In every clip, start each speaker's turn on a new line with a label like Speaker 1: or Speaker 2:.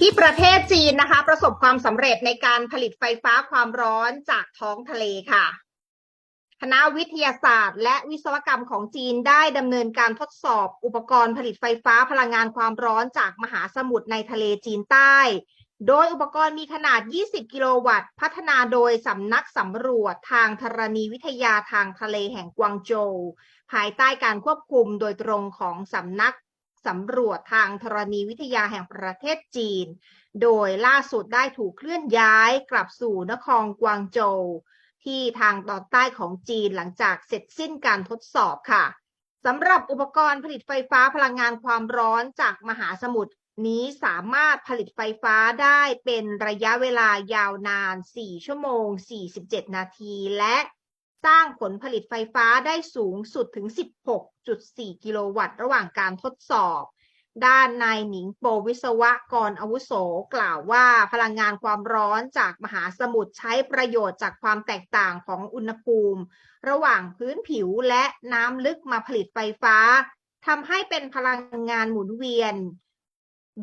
Speaker 1: ที่ประเทศจีนนะคะ ประสบความสำเร็จในการผลิตไฟฟ้าความร้อนจากท้องทะเลค่ะ คณะวิทยาศาสตร์ และวิศวกรรมของจีนได้ดำเนินการทดสอบอุปกรณ์ผลิตไฟฟ้าพลังงานความร้อนจากมหาสมุทรในทะเลจีนใต้ โดยอุปกรณ์มีขนาด 20 กิโลวัตต์ พัฒนาโดยสำนักสำรวจทางธรณีวิทยาทางทะเลแห่งกวางโจวภายใต้การควบคุมโดยตรงของสำนัก สำรวจทางธรณีวิทยาแห่งประเทศจีน โดยล่าสุดได้ถูกเคลื่อนย้ายกลับสู่นครกวางโจวที่ทางตอนใต้ของจีนหลังจากเสร็จสิ้นการทดสอบค่ะสำหรับอุปกรณ์ผลิตไฟฟ้าพลังงานความร้อนจากมหาสมุทรนี้สามารถผลิตไฟฟ้าได้เป็นระยะเวลายาวนาน 4 ชั่วโมง 47 นาที และ สร้างผลผลิตไฟฟ้าได้สูงสุดถึง 16.4 กิโลวัตต์ระหว่างการทดสอบ ด้านนายหนิงโปวิศวกรอาวุโสกล่าวว่าพลังงานความร้อนจากมหาสมุทรใช้ประโยชน์จากความแตกต่างของอุณหภูมิ ระหว่างพื้นผิวและน้ำลึกมาผลิตไฟฟ้าทำให้เป็นพลังงานหมุนเวียน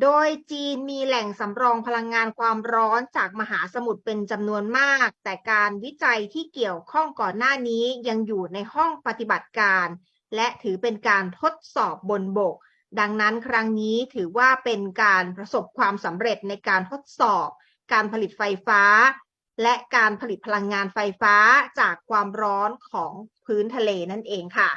Speaker 1: โดยจีนมีแหล่งสำรองพลังงานความร้อนจากมหาสมุทรเป็นจำนวนมาก แต่การวิจัยที่เกี่ยวข้องก่อนหน้านี้ยังอยู่ในห้องปฏิบัติการ และถือเป็นการทดสอบบนบก ดังนั้นครั้งนี้ถือว่าเป็นการประสบความสำเร็จในการทดสอบ การผลิตไฟฟ้า และการผลิตพลังงานไฟฟ้าจากความร้อนของพื้นทะเลนั่นเองค่ะ